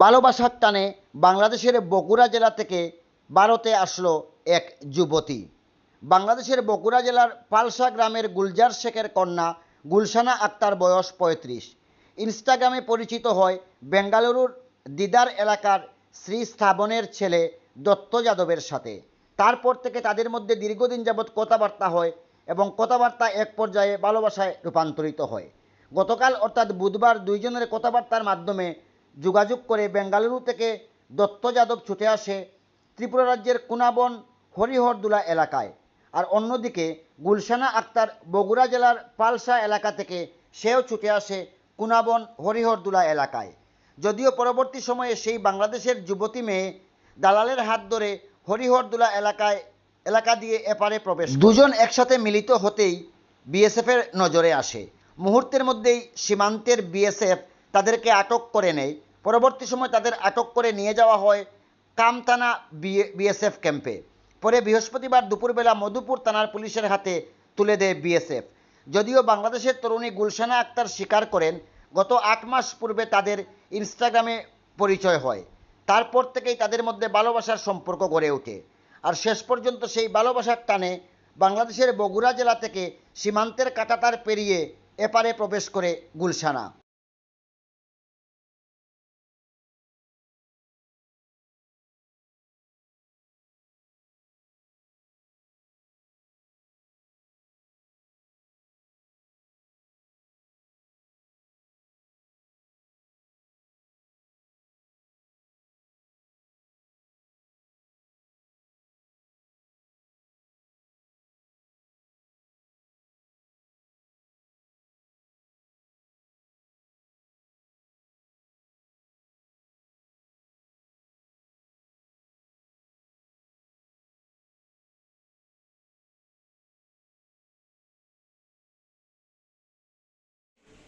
ভালোবাসার টানে বাংলাদেশের বগুড়া জেলা থেকে ভারতে আসলো এক যুবতী। বাংলাদেশের বগুড়া জেলার পালসা গ্রামের গুলজার শেখের কন্যা গুলশানা আক্তার বয়স পঁয়ত্রিশ। ইনস্টাগ্রামে পরিচিত হয় বেঙ্গালুরুর দিদার এলাকার শ্রী স্থাবনের ছেলে দত্ত যাদবের সাথে। তারপর থেকে তাদের মধ্যে দীর্ঘদিন যাবৎ কথাবার্তা হয় এবং কথাবার্তা এক পর্যায়ে ভালোবাসায় রূপান্তরিত হয়। গতকাল অর্থাৎ বুধবার দুইজনের কথাবার্তার মাধ্যমে যোগাযোগ করে বেঙ্গালুরু থেকে দত্ত যাদব ছুটে আসে ত্রিপুরা রাজ্যের কুনাবন হরিহরদুলা এলাকায়। আর অন্যদিকে গুলশানা আক্তার বগুড়া জেলার পালসা এলাকা থেকে সেও ছুটে আসে কুনাবন হরিহরদুলা এলাকায়। যদিও পরবর্তী সময়ে সেই বাংলাদেশের যুবতী মেয়ে দালালের হাত ধরে হরিহরদুলা এলাকায়, এলাকা দিয়ে এপারে প্রবেশ দুজন একসাথে মিলিত হতেই বিএসএফের নজরে আসে। মুহূর্তের মধ্যেই সীমান্তের বিএসএফ তাদেরকে আটক করে নেয় পরবর্তী সময় তাদের আটক করে নিয়ে যাওয়া হয় কামতানা বিএসএফ ক্যাম্পে। পরে বৃহস্পতিবার দুপুরবেলা মধুপুর থানার পুলিশের হাতে তুলে দেয় বিএসএফ। যদিও বাংলাদেশের তরুণী গুলশানা আক্তার স্বীকার করেন, গত আট মাস পূর্বে তাদের ইনস্টাগ্রামে পরিচয় হয়। তারপর থেকেই তাদের মধ্যে ভালোবাসার সম্পর্ক গড়ে ওঠে। আর শেষ পর্যন্ত সেই ভালোবাসার টানে বাংলাদেশের বগুড়া জেলা থেকে সীমান্তের কাটাতার পেরিয়ে এপারে প্রবেশ করে গুলশানা।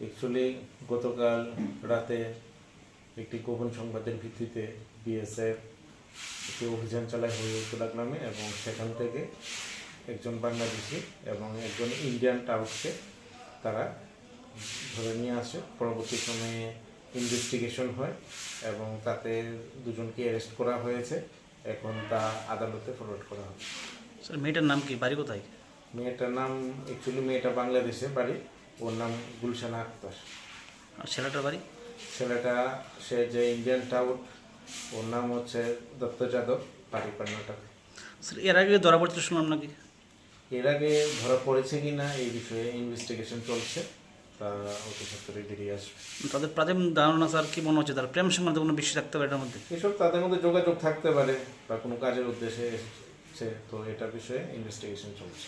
অ্যাকচুয়ালি গতকাল রাতে একটি গোপন সংবাদের ভিত্তিতে বিএসএফ একটি অভিযান চালায় হরিউদ্দোলা গ্রামে এবং সেখান থেকে একজন বাংলাদেশি এবং একজন ইন্ডিয়ান টাউটকে তারা ধরে নিয়ে আসে। পরবর্তী সময়ে ইনভেস্টিগেশন হয় এবং তাতে দুজনকে অ্যারেস্ট করা হয়েছে। এখন তা আদালতে ফরওয়ার্ড করা হবে। স্যার মেয়েটার নাম কি? বাড়ি কোথায়? মেয়েটার নাম অ্যাকচুয়ালি মেয়েটা বাংলাদেশে বাড়ি। ওর নাম গুলশানা আক্তার। আর ছেলেটার বাড়ি? ছেলেটা সে যে ইন্ডিয়ান টাউন ওর নাম হচ্ছে দত্ত যাদব বাড়ি কর্ণাটক স্যার এর আগে ধরা পড়তে শুনলাম নাকি? এর আগে ধরা পড়েছে কি না এই বিষয়ে ইনভেস্টিগেশন চলছে। তা অতি সত্তরই বেরিয়ে আসবে। তাদের প্রাথমিক ধারণা স্যার কি মনে হচ্ছে? তার প্রেম সংক্রান্ত কোনো বিষয় থাকতে পারে এটার মধ্যে? এসব তাদের মধ্যে যোগাযোগ থাকতে পারে বা কোনো কাজের উদ্দেশ্যে এসেছে। তো এটা বিষয়ে ইনভেস্টিগেশন চলছে।